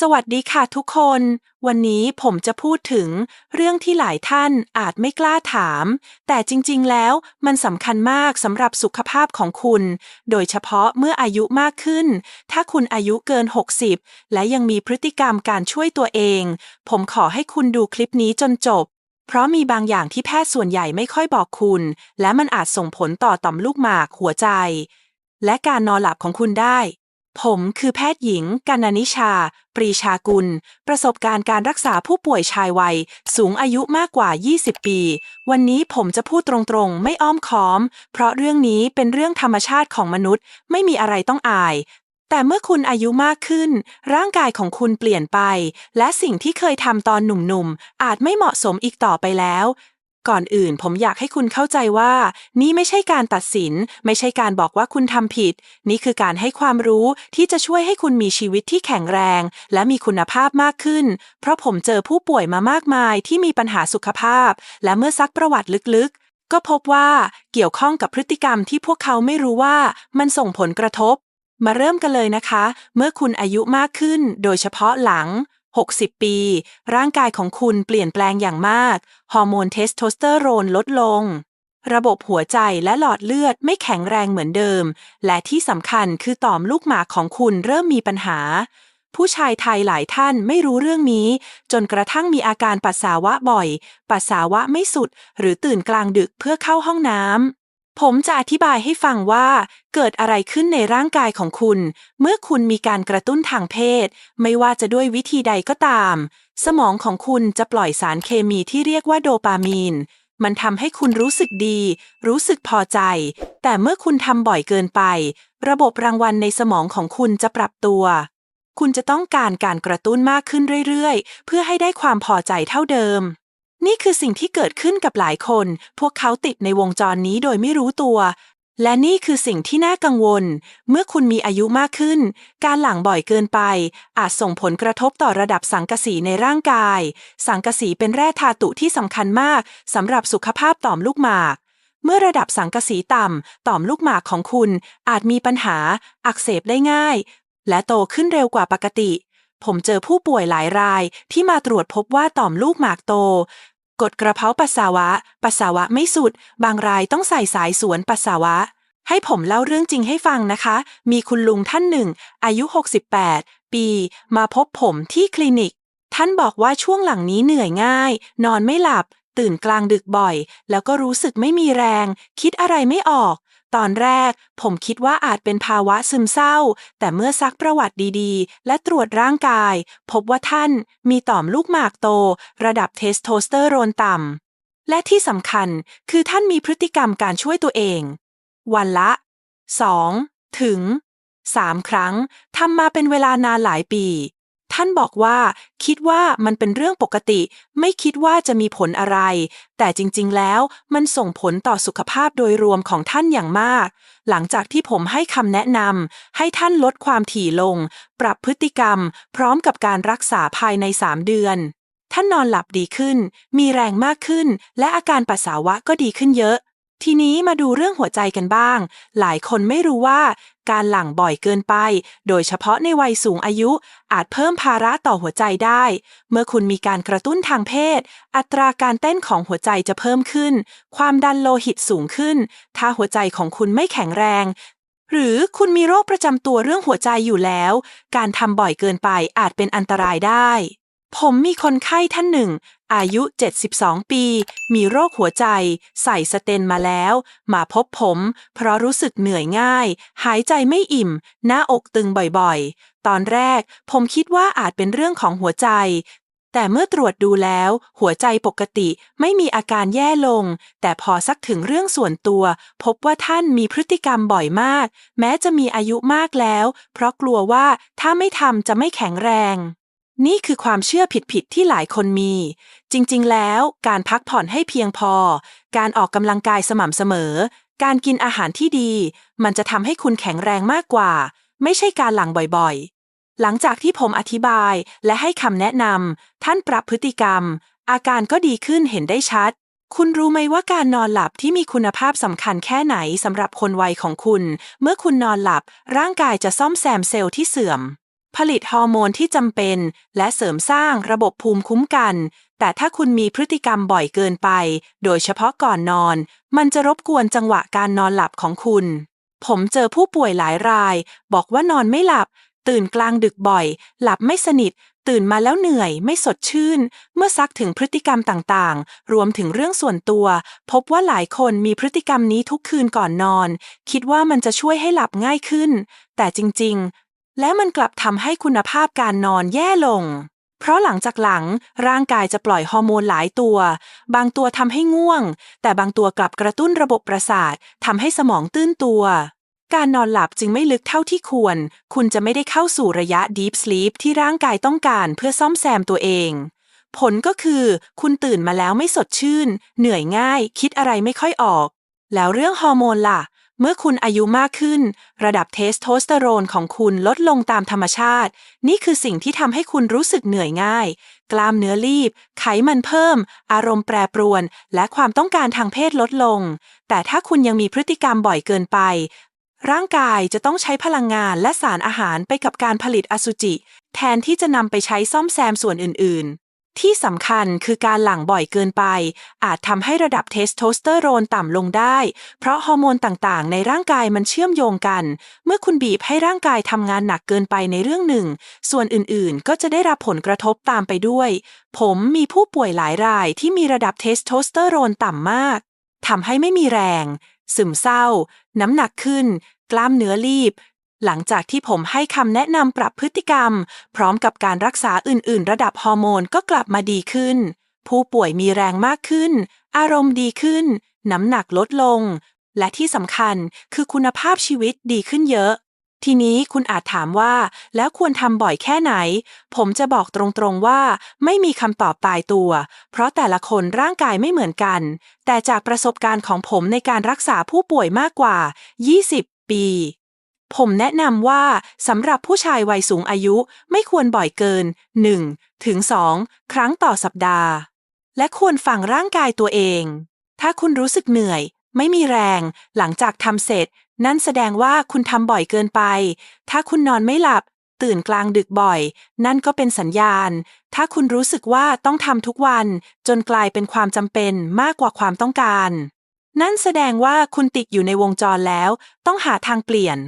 สวัสดีค่ะทุกคน วันนี้ผมจะพูดถึงเรื่องที่หลายท่านอาจไม่กล้าถาม แต่จริงๆ แล้วมันสำคัญมากสำหรับสุขภาพของคุณ โดยเฉพาะเมื่ออายุมากขึ้น ถ้าคุณอายุเกิน 60 และยังมีพฤติกรรมการช่วยตัวเอง ผมขอให้คุณดูคลิปนี้จนจบ เพราะมีบางอย่างที่แพทย์ส่วนใหญ่ไม่ค่อยบอกคุณ และมันอาจส่งผลต่อต่อมลูกหมากหัวใจ และการนอนหลับของคุณได้ ผมคือแพทย์หญิงกันนิชา ปรีชากุล ประสบการณ์การรักษาผู้ป่วยชายวัย สูงอายุมากกว่า 20 ปี วันนี้ผมจะพูดตรงๆ ไม่อ้อมค้อม เพราะเรื่องนี้เป็นเรื่องธรรมชาติของมนุษย์ ไม่มีอะไรต้องอาย แต่เมื่อคุณอายุมากขึ้น ร่างกายของคุณเปลี่ยนไป และสิ่งที่เคยทำตอนหนุ่มๆ อาจไม่เหมาะสมอีกต่อไปแล้ว ก่อนอื่นผมอยากให้คุณเข้าใจว่า นี่ไม่ใช่การตัดสิน ไม่ใช่การบอกว่าคุณทำผิด นี่คือการให้ความรู้ที่จะช่วยให้คุณมีชีวิตที่แข็งแรง และมีคุณภาพมากขึ้น เพราะผมเจอผู้ป่วยมามากมายที่มีปัญหาสุขภาพ และเมื่อซักประวัติลึกๆ ก็พบว่าเกี่ยวข้องกับพฤติกรรมที่พวกเขาไม่รู้ว่ามันส่งผลกระทบ มาเริ่มกันเลยนะคะ เมื่อคุณอายุมากขึ้น โดยเฉพาะหลัง 60 ปี ร่างกายของคุณเปลี่ยนแปลงอย่างมาก ฮอร์โมนเทสโทสเตอโรนลดลง ระบบหัวใจและหลอดเลือดไม่แข็งแรงเหมือนเดิม และที่สำคัญคือต่อมลูกหมากของคุณเริ่มมีปัญหา ผู้ชายไทยหลายท่านไม่รู้เรื่องนี้ จนกระทั่งมีอาการปัสสาวะบ่อย ปัสสาวะไม่สุด หรือตื่นกลางดึกเพื่อเข้าห้องน้ำ ผมจะอธิบายให้ฟังว่าเกิดอะไรขึ้นในร่างกายของคุณ เมื่อคุณมีการกระตุ้นทางเพศ ไม่ว่าจะด้วยวิธีใดก็ตาม สมองของคุณจะปล่อยสารเคมีที่เรียกว่าโดปามีน มันทำให้คุณรู้สึกดี รู้สึกพอใจ แต่เมื่อคุณทำบ่อยเกินไป ระบบรางวัลในสมองของคุณจะปรับตัว คุณจะต้องการการกระตุ้นมากขึ้นเรื่อยๆ เพื่อให้ได้ความพอใจเท่าเดิม นี่คือสิ่งที่เกิดขึ้นกับหลายคน พวกเขาติดในวงจรนี้โดยไม่รู้ตัว และนี่คือสิ่งที่น่ากังวล เมื่อคุณมีอายุมากขึ้น การหลังบ่อยเกินไป อาจส่งผลกระทบต่อระดับสังกะสีในร่างกาย สังกะสีเป็นแร่ธาตุที่สำคัญมากสำหรับสุขภาพต่อมลูกหมากเมื่อระดับสังกะสีต่ำ ต่อมลูกหมากของคุณอาจมีปัญหา อักเสบได้ง่าย และโตขึ้นเร็วกว่าปกติ ผมเจอผู้ป่วยหลายรายที่มาตรวจพบว่าต่อมลูกหมากโต กดกระเพาะปัสสาวะ ปัสสาวะไม่สุด บางรายต้องใส่สายสวนปัสสาวะ ให้ผมเล่าเรื่องจริงให้ฟังนะคะ มีคุณลุงท่านหนึ่ง อายุ 68 ปี มาพบผมที่คลินิก ท่านบอกว่าช่วงหลังนี้เหนื่อยง่าย นอนไม่หลับ ตื่นกลางดึกบ่อย แล้วก็รู้สึกไม่มีแรง คิดอะไรไม่ออก ตอนแรก ผมคิดว่าอาจเป็นภาวะซึมเศร้า แต่เมื่อซักประวัติดีๆ และตรวจร่างกาย พบว่าท่านมีต่อมลูกหมากโต ระดับเทสโทสเตอโรนต่ำ และที่สำคัญคือท่านมีพฤติกรรมการช่วยตัวเอง วันละ 2 ถึง 3 ครั้งทำมาเป็นเวลานานหลายปี ท่านบอกว่า คิดว่ามันเป็นเรื่องปกติ ไม่คิดว่าจะมีผลอะไร แต่จริงๆ แล้วมันส่งผลต่อสุขภาพโดยรวมของท่านอย่างมาก หลังจากที่ผมให้คำแนะนำให้ท่านลดความถี่ลง ปรับพฤติกรรม พร้อมกับการรักษาภายใน 3 เดือน ท่านนอนหลับดีขึ้น มีแรงมากขึ้น และอาการปัสสาวะก็ดีขึ้นเยอะ ทีนี้มาดูเรื่องหัวใจกันบ้าง หลายคนไม่รู้ว่า การหลั่งบ่อยเกินไป โดยเฉพาะในวัยสูงอายุ อาจเพิ่มภาระต่อหัวใจได้ เมื่อคุณมีการกระตุ้นทางเพศ อัตราการเต้นของหัวใจจะเพิ่มขึ้น ความดันโลหิตสูงขึ้น ถ้าหัวใจของคุณไม่แข็งแรง หรือคุณมีโรคประจำตัวเรื่องหัวใจอยู่แล้ว การทำบ่อยเกินไปอาจเป็นอันตรายได้ ผมมีคนไข้ท่านหนึ่ง อายุ 72 ปี มีโรคหัวใจ ใส่สเตนมาแล้ว มาพบผม เพราะรู้สึกเหนื่อยง่าย หายใจไม่อิ่ม หน้าอกตึงบ่อยๆ ตอนแรกผมคิดว่าอาจเป็นเรื่องของหัวใจ แต่เมื่อตรวจดูแล้ว หัวใจปกติไม่มีอาการแย่ลง แต่พอสักถึงเรื่องส่วนตัว พบว่าท่านมีพฤติกรรมบ่อยมาก แม้จะมีอายุมากแล้ว เพราะกลัวว่าถ้าไม่ทำจะไม่แข็งแรง นี่คือความเชื่อผิดๆที่หลายคนมี จริงๆ แล้วการพักผ่อนให้เพียงพอ การออกกำลังกายสม่ำเสมอ การกินอาหารที่ดี มันจะทำให้คุณแข็งแรงมากกว่า ไม่ใช่การหลังบ่อยๆ หลังจากที่ผมอธิบายและให้คำแนะนำท่านปรับพฤติกรรม อาการก็ดีขึ้นเห็นได้ชัด คุณรู้ไหมว่าการนอนหลับที่มีคุณภาพสำคัญแค่ไหนสำหรับคนวัยของคุณ เมื่อคุณนอนหลับ ร่างกายจะซ่อมแซมเซลล์ที่เสื่อม ผลิตฮอร์โมนที่จำเป็น และเสริมสร้างระบบภูมิคุ้มกัน แต่ถ้าคุณมีพฤติกรรมบ่อยเกินไป โดยเฉพาะก่อนนอน มันจะรบกวนจังหวะการนอนหลับของคุณ ผมเจอผู้ป่วยหลายราย บอกว่านอนไม่หลับ ตื่นกลางดึกบ่อย หลับไม่สนิท ตื่นมาแล้วเหนื่อย ไม่สดชื่น เมื่อซักถึงพฤติกรรมต่างๆ รวมถึงเรื่องส่วนตัว พบว่าหลายคนมีพฤติกรรมนี้ทุกคืนก่อนนอน คิดว่ามันจะช่วยให้หลับง่ายขึ้น แต่จริง ๆ และมันกลับทำให้คุณภาพการนอนแย่ลง เพราะหลังจากหลังร่างกายจะปล่อยฮอร์โมนหลายตัว บางตัวทำให้ง่วง แต่บางตัวกลับกระตุ้นระบบประสาททำให้สมองตื้นตัว การนอนหลับจึงไม่ลึกเท่าที่ควร คุณจะไม่ได้เข้าสู่ระยะ Deep Sleep ที่ร่างกายต้องการเพื่อซ่อมแซมตัวเอง ผลก็คือ คุณตื่นมาแล้วไม่สดชื่น เหนื่อยง่าย คิดอะไรไม่ค่อยออก แล้วเรื่องฮอร์โมนล่ะ เมื่อคุณอายุมากขึ้น ระดับเทสโทสเตอโรนของคุณลดลงตามธรรมชาติ นี่คือสิ่งที่ทำให้คุณรู้สึกเหนื่อยง่าย กล้ามเนื้อรีบ ไขมันเพิ่ม อารมณ์แปรปรวน และความต้องการทางเพศลดลง แต่ถ้าคุณยังมีพฤติกรรมบ่อยเกินไป ร่างกายจะต้องใช้พลังงานและสารอาหารไปกับการผลิตอสุจิ แทนที่จะนำไปใช้ซ่อมแซมส่วนอื่นๆ ที่สำคัญคือการหลั่งบ่อยเกินไป อาจทำให้ระดับเทสโทสเตอโรนต่ำลงได้ เพราะฮอร์โมนต่างๆ ในร่างกายมันเชื่อมโยงกัน เมื่อคุณบีบให้ร่างกายทำงานหนักเกินไปในเรื่องหนึ่ง ส่วนอื่นๆ ก็จะได้รับผลกระทบตามไปด้วย ผมมีผู้ป่วยหลายรายที่มีระดับเทสโทสเตอโรนต่ำมากทำให้ไม่มีแรง ซึมเศร้า น้ำหนักขึ้น กล้ามเนื้อรีบ หลังจากที่ผมให้คำแนะนำปรับพฤติกรรม พร้อมกับการรักษาอื่น ๆ ระดับฮอร์โมนก็กลับมาดีขึ้น ผู้ป่วยมีแรงมากขึ้น อารมณ์ดีขึ้น น้ำหนักลดลง และที่สำคัญคือคุณภาพชีวิตดีขึ้นเยอะ ทีนี้คุณอาจถามว่า แล้วควรทำบ่อยแค่ไหน ผมจะบอกตรงๆว่า ไม่มีคำตอบตายตัว เพราะแต่ละคนร่างกายไม่เหมือนกัน แต่จากประสบการณ์ของผมในการรักษาผู้ป่วยมากกว่า 20 ปี ผมแนะนำว่าสำหรับผู้ชายวัยสูงอายุไม่ควรบ่อยเกิน 1 ถึง 2 ครั้งต่อสัปดาห์ และควรฟังร่างกายตัวเอง ถ้าคุณรู้สึกเหนื่อย ไม่มีแรง หลังจากทำเสร็จ นั่นแสดงว่าคุณทำบ่อยเกินไป ถ้าคุณนอนไม่หลับ ตื่นกลางดึกบ่อย นั่นก็เป็นสัญญาณ ถ้าคุณรู้สึกว่าต้องทำทุกวัน จนกลายเป็นความจำเป็นมากกว่าความต้องการ นั่นแสดงว่าคุณติดอยู่ในวงจรแล้ว ต้องหาทางเปลี่ยน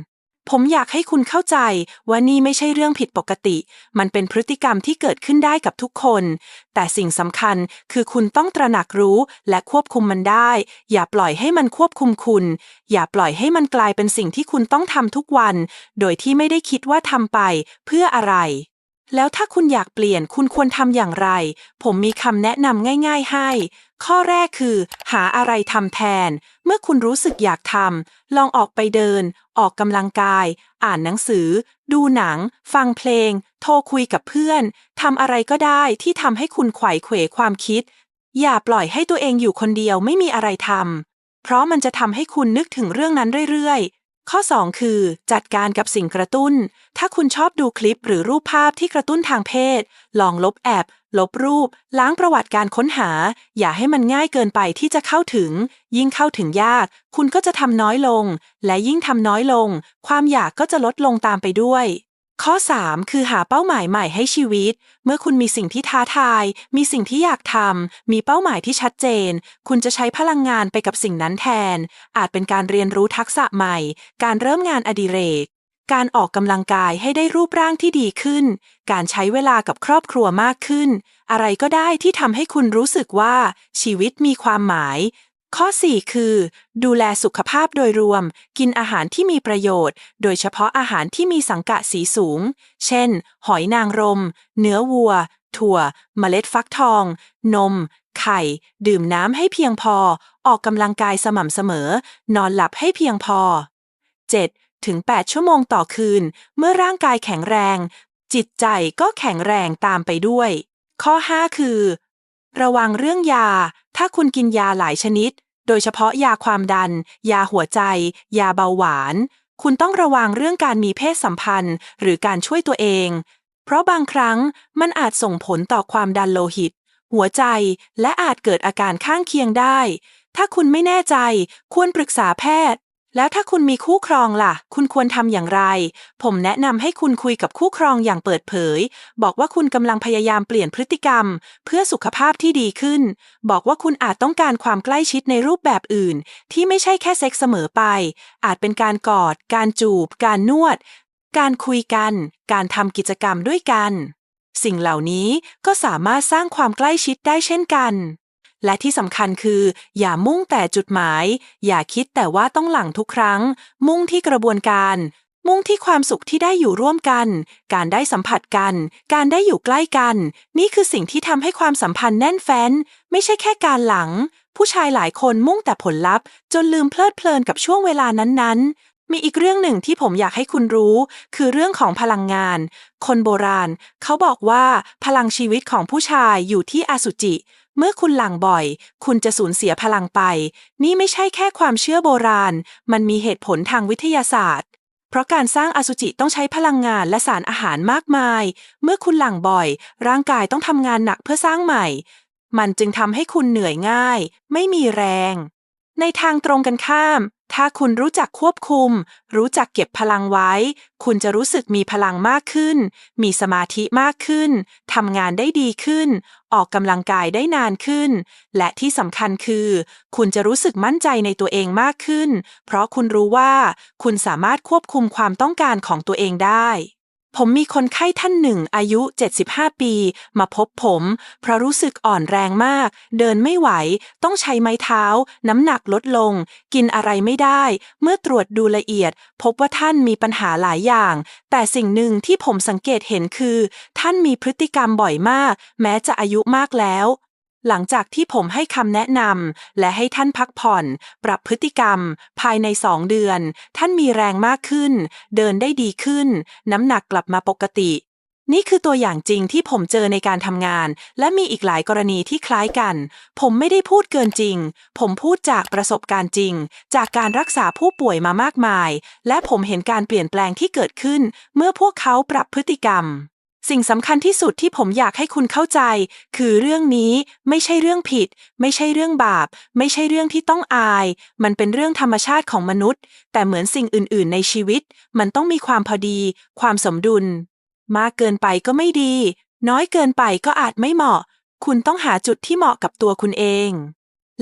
ผมอยากให้คุณเข้าใจว่านี่ไม่ใช่เรื่องผิดปกติ มันเป็นพฤติกรรมที่เกิดขึ้นได้กับทุกคน แต่สิ่งสำคัญคือคุณต้องตระหนักรู้และควบคุมมันได้ อย่าปล่อยให้มันควบคุมคุณ อย่าปล่อยให้มันกลายเป็นสิ่งที่คุณต้องทำทุกวัน โดยที่ไม่ได้คิดว่าทำไปเพื่ออะไร แล้วถ้าคุณอยากเปลี่ยนคุณควรทำอย่างไร ผมมีคำแนะนำง่าย ๆ ให้ ข้อแรกคือ หาอะไรทำแทน เมื่อคุณรู้สึกอยากทำลองออกไปเดิน ออกกำลังกาย อ่านหนังสือ ดูหนัง ฟังเพลง โทรคุยกับเพื่อนทำอะไรก็ได้ที่ทำให้คุณไขว่เขวความคิด อย่าปล่อยให้ตัวเองอยู่คนเดียวไม่มีอะไรทำเพราะมันจะทำให้คุณนึกถึงเรื่องนั้นเรื่อย ข้อ 2 คือ จัดการกับสิ่งกระตุ้น ถ้าคุณชอบดูคลิปหรือรูปภาพที่กระตุ้นทางเพศ ลองลบแอบลบรูป ล้างประวัติการค้นหา อย่าให้มันง่ายเกินไปที่จะเข้าถึง ยิ่งเข้าถึงยาก คุณก็จะทำน้อยลง และยิ่งทำน้อยลง ความอยากก็จะลดลงตามไปด้วย ข้อ 3 คือหาเป้าหมายใหม่ให้ชีวิต เมื่อคุณมีสิ่งที่ท้าทาย มีสิ่งที่อยากทำ มีเป้าหมายที่ชัดเจน คุณจะใช้พลังงานไปกับสิ่งนั้นแทน อาจเป็นการเรียนรู้ทักษะใหม่ การเริ่มงานอดิเรก การออกกำลังกายให้ได้รูปร่างที่ดีขึ้น การใช้เวลากับครอบครัวมากขึ้น อะไรก็ได้ที่ทำให้คุณรู้สึกว่าชีวิตมีความหมาย ข้อ 4 คือ ดูแลสุขภาพโดยรวม กินอาหารที่มีประโยชน์ โดยเฉพาะอาหารที่มีสังกะสีสูง เช่น หอยนางรม เนื้อวัว ถั่ว เมล็ดฟักทอง นม ไข่ ดื่มน้ำให้เพียงพอ ออกกำลังกายสม่ำเสมอ นอนหลับให้เพียงพอ 7. ถึง 8 ชั่วโมงต่อคืน เมื่อร่างกายแข็งแรง จิตใจก็แข็งแรงตามไปด้วย ข้อ 5 คือ ระวังเรื่องยา ถ้าคุณกินยาหลายชนิด โดยเฉพาะยาความดัน ยาหัวใจ ยาเบาหวาน คุณต้องระวังเรื่องการมีเพศสัมพันธ์ หรือการช่วยตัวเอง เพราะบางครั้งมันอาจส่งผลต่อความดันโลหิต หัวใจและอาจเกิดอาการข้างเคียงได้ ถ้าคุณไม่แน่ใจควรปรึกษาแพทย์ แล้วถ้าคุณมีคู่ครองล่ะ คุณควรทำอย่างไร ผมแนะนำให้คุณคุยกับคู่ครองอย่างเปิดเผย บอกว่าคุณกำลังพยายามเปลี่ยนพฤติกรรม เพื่อสุขภาพที่ดีขึ้น บอกว่าคุณอาจต้องการความใกล้ชิดในรูปแบบอื่น ที่ไม่ใช่แค่เซ็กส์เสมอไป อาจเป็นการกอด การจูบ การนวด การคุยกัน การทำกิจกรรมด้วยกัน สิ่งเหล่านี้ก็สามารถสร้างความใกล้ชิดได้เช่นกัน และที่สำคัญคือ อย่ามุ่งแต่จุดหมาย อย่าคิดแต่ว่าต้องหลังทุกครั้ง มุ่งที่กระบวนการ มุ่งที่ความสุขที่ได้อยู่ร่วมกัน การได้สัมผัสกัน การได้อยู่ใกล้กัน นี่คือสิ่งที่ทำให้ความสัมพันธ์แน่นแฟ้น ไม่ใช่แค่การหลัง ผู้ชายหลายคนมุ่งแต่ผลลัพธ์ จนลืมเพลิดเพลินกับช่วงเวลานั้นๆ มีอีกเรื่องหนึ่งที่ผมอยากให้คุณรู้ คือเรื่องของพลังงาน คนโบราณ เขาบอกว่าพลังชีวิตของผู้ชายอยู่ที่อสุจิ เมื่อคุณหลังบ่อย คุณจะสูญเสียพลังไป นี่ไม่ใช่แค่ความเชื่อโบราณ มันมีเหตุผลทางวิทยาศาสตร์เพราะการสร้างอสุจิต้องใช้พลังงานและสารอาหารมากมาย เมื่อคุณหลังบ่อย ร่างกายต้องทำงานหนักเพื่อสร้างใหม่ มันจึงทำให้คุณเหนื่อยง่าย ไม่มีแรง ในทางตรงกันข้าม ถ้าคุณรู้จักควบคุม รู้จักเก็บพลังไว้ คุณจะรู้สึกมีพลังมากขึ้น มีสมาธิมากขึ้น ทำงานได้ดีขึ้น ออกกำลังกายได้นานขึ้น และที่สำคัญคือ คุณจะรู้สึกมั่นใจในตัวเองมากขึ้น เพราะคุณรู้ว่า คุณสามารถควบคุมความต้องการของตัวเองได้ ผมมีคนไข้ท่านหนึ่งอายุ 75 ปี มาพบผม เพราะรู้สึกอ่อนแรงมาก เดินไม่ไหว ต้องใช้ไม้เท้า น้ำหนักลดลง กินอะไรไม่ได้ เมื่อตรวจดูละเอียด พบว่าท่านมีปัญหาหลายอย่าง แต่สิ่งหนึ่งที่ผมสังเกตเห็นคือ ท่านมีพฤติกรรมบ่อยมาก แม้จะอายุมากแล้ว หลังจากที่ผมให้คำแนะนำและให้ท่านพักผ่อน ปรับพฤติกรรม ภายในสองเดือน ท่านมีแรงมากขึ้น เดินได้ดีขึ้น น้ำหนักกลับมาปกติ นี่คือตัวอย่างจริงที่ผมเจอในการทำงาน และมีอีกหลายกรณีที่คล้ายกัน ผมไม่ได้พูดเกินจริง ผมพูดจากประสบการณ์จริง จากการรักษาผู้ป่วยมามากมาย และผมเห็นการเปลี่ยนแปลงที่เกิดขึ้น เมื่อพวกเขาปรับพฤติกรรม สิ่งสำคัญที่สุดที่ผมอยากให้คุณเข้าใจ คือเรื่องนี้ไม่ใช่เรื่องผิด ไม่ใช่เรื่องบาป ไม่ใช่เรื่องที่ต้องอาย มันเป็นเรื่องธรรมชาติของมนุษย์ แต่เหมือนสิ่งอื่น ๆ ในชีวิต มันต้องมีความพอดี ความสมดุล มากเกินไปก็ไม่ดี น้อยเกินไปก็อาจไม่เหมาะ คุณต้องหาจุดที่เหมาะกับตัวคุณเอง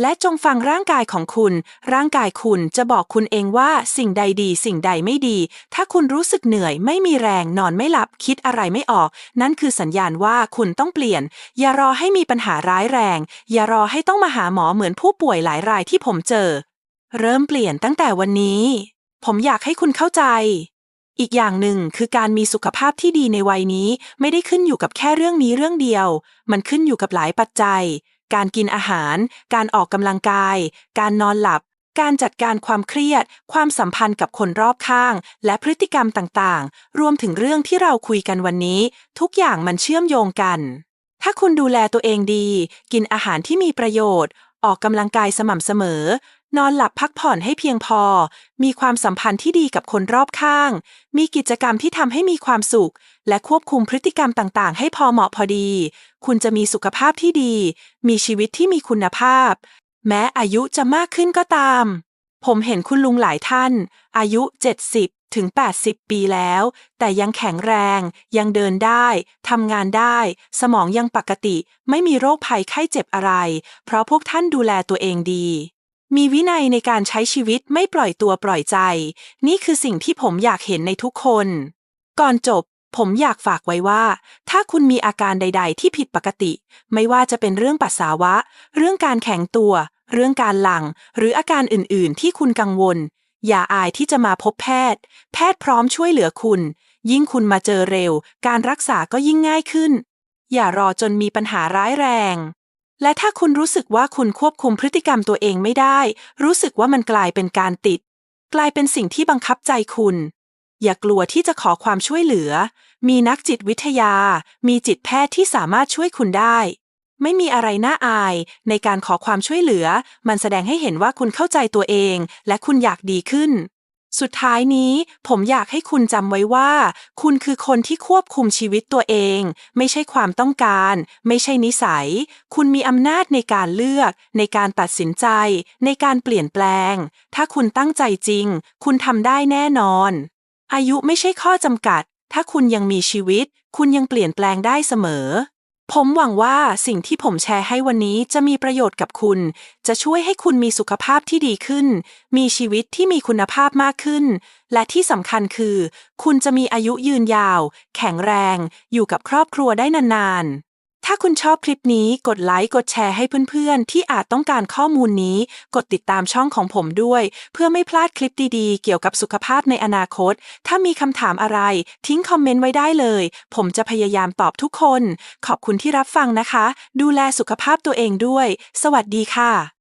และจงฟังร่างกายของคุณ ร่างกายคุณจะบอกคุณเองว่าสิ่งใดดีสิ่งใดไม่ดี ถ้าคุณรู้สึกเหนื่อยไม่มีแรงนอนไม่หลับคิดอะไรไม่ออก นั่นคือสัญญาณว่าคุณต้องเปลี่ยน อย่ารอให้มีปัญหาร้ายแรง อย่ารอให้ต้องมาหาหมอเหมือนผู้ป่วยหลายรายที่ผมเจอ เริ่มเปลี่ยนตั้งแต่วันนี้ ผมอยากให้คุณเข้าใจ อีกอย่างหนึ่งคือการมีสุขภาพที่ดีในวัยนี้ ไม่ได้ขึ้นอยู่กับแค่เรื่องนี้เรื่องเดียว มันขึ้นอยู่กับหลายปัจจัย การกินอาหาร การออกกำลังกาย การนอนหลับ การจัดการความเครียด ความสัมพันธ์กับคนรอบข้าง และพฤติกรรมต่างๆ รวมถึงเรื่องที่เราคุยกันวันนี้ ทุกอย่างมันเชื่อมโยงกัน ถ้าคุณดูแลตัวเองดี กินอาหารที่มีประโยชน์ ออกกำลังกายสม่ำเสมอ นอนหลับพักผ่อนให้เพียงพอ มีความสัมพันธ์ที่ดีกับคนรอบข้าง มีกิจกรรมที่ทำให้มีความสุข และควบคุมพฤติกรรมต่างๆ ให้พอเหมาะพอดี คุณจะมีสุขภาพที่ดี มีชีวิตที่มีคุณภาพ แม้อายุจะมากขึ้นก็ตาม ผมเห็นคุณลุงหลายท่าน อายุ 70 ถึง 80 ปีแล้ว แต่ยังแข็งแรง ยังเดินได้ทำงานได้ สมองยังปกติ ไม่มีโรคภัยไข้เจ็บอะไร เพราะพวกท่านดูแลตัวเองดีมีวินัยในการใช้ชีวิตไม่ปล่อยตัวปล่อยใจ นี่คือสิ่งที่ผมอยากเห็นในทุกคน ก่อนจบ ผมอยากฝากไว้ว่า ถ้าคุณมีอาการใด ๆ ที่ผิดปกติ ไม่ว่าจะเป็นเรื่องปัสสาวะ เรื่องการแข็งตัว เรื่องการหลัง หรืออาการอื่น ๆ ที่คุณกังวล อย่าอายที่จะมาพบแพทย์ แพทย์พร้อมช่วยเหลือคุณ ยิ่งคุณมาเจอเร็ว การรักษาก็ยิ่งง่ายขึ้น อย่ารอจนมีปัญหาร้ายแรง และถ้าคุณรู้สึกว่าคุณควบคุมพฤติกรรมตัวเองไม่ได้ รู้สึกว่ามันกลายเป็นการติด กลายเป็นสิ่งที่บังคับใจคุณ อย่ากลัวที่จะขอความช่วยเหลือ มีนักจิตวิทยา มีจิตแพทย์ที่สามารถช่วยคุณได้ ไม่มีอะไรน่าอาย ในการขอความช่วยเหลือ มันแสดงให้เห็นว่าคุณเข้าใจตัวเอง และคุณอยากดีขึ้น สุดท้ายนี้ ผมอยากให้คุณจำไว้ว่า คุณคือคนที่ควบคุมชีวิตตัวเอง ไม่ใช่ความต้องการ ไม่ใช่นิสัย คุณมีอำนาจในการเลือก ในการตัดสินใจ ในการเปลี่ยนแปลง ถ้าคุณตั้งใจจริง คุณทำได้แน่นอน อายุไม่ใช่ข้อจำกัด ถ้าคุณยังมีชีวิต คุณยังเปลี่ยนแปลงได้เสมอ ผมหวังว่าสิ่งที่ผมแชร์ให้วันนี้จะมีประโยชน์กับคุณ จะช่วยให้คุณมีสุขภาพที่ดีขึ้น มีชีวิตที่มีคุณภาพมากขึ้น และที่สำคัญคือ คุณจะมีอายุยืนยาว แข็งแรง อยู่กับครอบครัวได้นานๆ ถ้าคุณชอบคลิปนี้กดไลค์กดแชร์ให้เพื่อนๆ ที่อาจต้องการข้อมูลนี้ กดติดตามช่องของผมด้วย เพื่อไม่พลาดคลิปดีๆ เกี่ยวกับสุขภาพในอนาคต ถ้ามีคำถามอะไร ทิ้งคอมเมนต์ไว้ได้เลย ผมจะพยายามตอบทุกคน ขอบคุณที่รับฟังนะคะ ดูแลสุขภาพตัวเองด้วย สวัสดีค่ะ